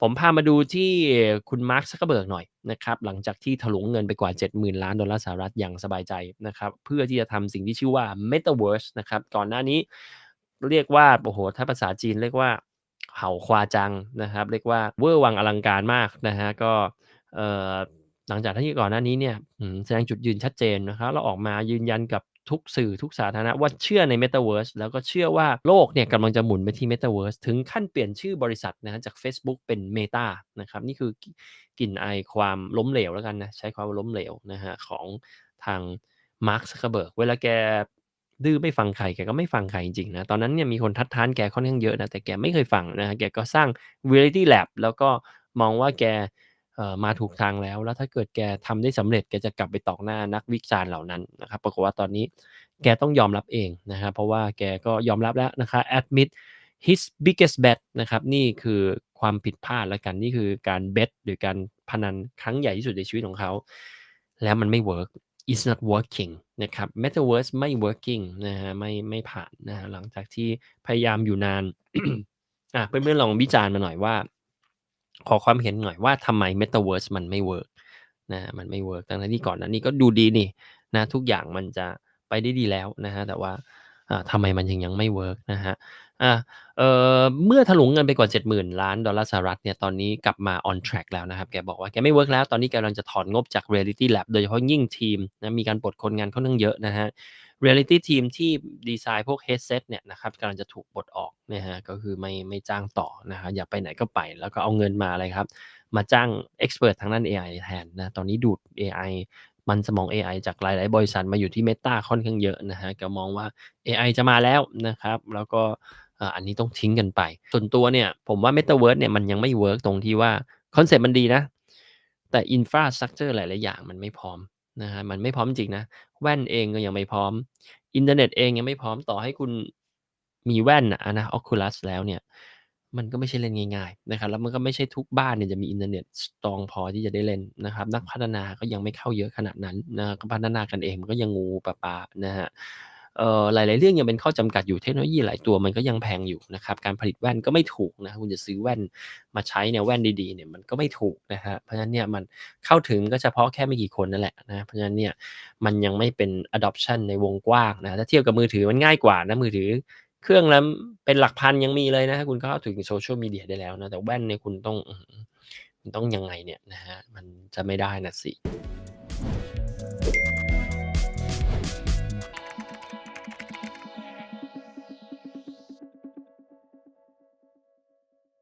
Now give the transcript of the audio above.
ผมพามาดูที่คุณมาร์คซักเกอเบิร์กหน่อยนะครับหลังจากที่ถลุงเงินไปกว่า 70,000 ล้านดอลลาร์สหรัฐอย่างสบายใจนะครับเพื่อที่จะทำสิ่งที่ชื่อว่า Metaverse นะครับก่อนหน้านี้เรียกว่าโอ้โฮถ้าภาษาจีนเรียกว่าเห่าควาจังนะครับเรียกว่าเวอร์วังอลังการมากนะครับก็หลังจากที่ก่อนหน้านี้เนี่ยแสดงจุดยืนชัดเจนนะครับแล้วออกมายืนยันกับ ทุกสื่อทุกสาธารณะว่าเชื่อใน Metaverse แล้วก็เชื่อว่าโลกเนี่ยกำลังจะหมุนไปที่ Metaverse ถึงขั้นเปลี่ยนชื่อบริษัทนะครับจากเฟซบุ๊กเป็น Meta นะครับนี่คือกลิ่นอายความล้มเหลวแล้วกันนะใช้คำว่าล้มเหลวนะครับของทางมาร์คซักเคร์เบิร์กเวลาแกดื้อไม่ฟังใครแกก็ไม่ฟังใครจริงๆนะตอนนั้นเนี่ยมีคนทัดทานแกค่อนข้างเยอะนะแต่แกไม่เคยฟังนะครับแกก็สร้าง Reality Lab แล้วก็มองว่าแก มาถูกทางแล้ว แล้วถ้าเกิดแกทำได้สำเร็จแกจะกลับไปตอกหน้านักวิจารณ์เหล่านั้นนะครับปรากฏว่าตอนนี้แกต้องยอมรับเองนะครับเพราะว่าแกก็ยอมรับแล้วนะครับ admit his biggest bet นะครับนี่คือความผิดพลาดแล้วกันนี่คือการ bet หรือการพนันครั้งใหญ่ที่สุดในชีวิตของเขา แล้วมันไม่เวิร์ก it's not working นะครับ Metaverse ไม่ working นะครับไม่ไม่ผ่านนะครับหลังจากที่พยายามอยู่นานอะเพื่อนๆลองวิจารณ์มาหน่อยว่า ขอความเห็นหน่อยว่าทำไม Metaverse มันไม่เวิร์กนะมันไม่เวิร์กทั้งๆที่ก่อนหน้านี้ก็ดูดีนี่นะทุกอย่างมันจะไปได้ดีแล้วนะครับแต่ว่าทำไมมันถึงยังไม่เวิร์กนะครับอาเอ่อเมื่อถลุงเงินไปกว่า 70,000 ล้านดอลลาร์สหรัฐเนี่ยตอนนี้กลับมา on track แล้วนะครับ แกบอกว่าแกไม่เวิร์กแล้ว ตอนนี้แกกำลังจะถอนงบจาก Reality Lab โดยเฉพาะยิ่งทีมนะมีการปลดคนงานค่อนข้างเยอะนะครับ Reality ทีมที่ดีไซน์พวก headset เนี่ยนะครับกำลังจะถูกปลดออกนะครับก็คือไม่ไม่จ้างต่อนะครับอยากไปไหนก็ไป แล้วก็เอาเงินมาอะไรครับ มาจ้างเอ็กซ์เพร์ตทางด้านเอไอแทนนะตอนนี้ดูดเอไอมันสมองเอไอจากหลาย ๆ บริษัทมาอยู่ที่ Meta ค่อนข้างเยอะนะครับแกมองว่าเอไอจะมาแล้วนะครับ แล้วก็อันนี้ต้องทิ้งกันไป ส่วนตัวเนี่ยผมว่า Metaverse เนี่ยมันยังไม่เวิร์กตรงที่ว่าคอนเซปต์มันดีนะ แต่ Infrastructure หลาย ๆ อย่างมันไม่พร้อม นะฮะมันไม่พร้อมจริงนะ แว่นเองก็ยังไม่พร้อม อินเทอร์เน็ตเองยังไม่พร้อมต่อให้คุณมีแว่นอะนะออคูลัสแล้วเนี่ย มันก็ไม่ใช่เล่นง่ายๆนะครับแล้วมันก็ไม่ใช่ทุกบ้านเนี่ยจะมีอินเทอร์เน็ตสตรองพอที่จะได้เล่นนะครับ นักพัฒนาก็ยังไม่เข้าเยอะขนาดนั้นนะนักพัฒนากันเองมันก็ยังงูปะปะนะฮะ หลาย ๆ เรื่องยังเป็นข้อจำกัดอยู่เทคโนโลยีหลายตัวมันก็ยังแพงอยู่นะครับการผลิตแว่นก็ไม่ถูกนะคุณจะซื้อแว่นมาใช้เนี่ยแว่นดีๆเนี่ยมันก็ไม่ถูกนะครับเพราะฉะนั้นเนี่ยมันเข้าถึงก็เฉพาะแค่ไม่กี่คนนั่นแหละนะเพราะฉะนั้นเนี่ยมันยังไม่เป็น adoption ในวงกว้างนะถ้าเทียบกับมือถือมันง่ายกว่านะมือถือเครื่องละเป็นหลักพันยังมีเลยนะครับคุณเข้าถึง Social Media ได้แล้วนะแต่แว่นเนี่ยคุณต้องคุณต้องยังไงเนี่ยนะครับมันจะไม่ได้น่ะสิ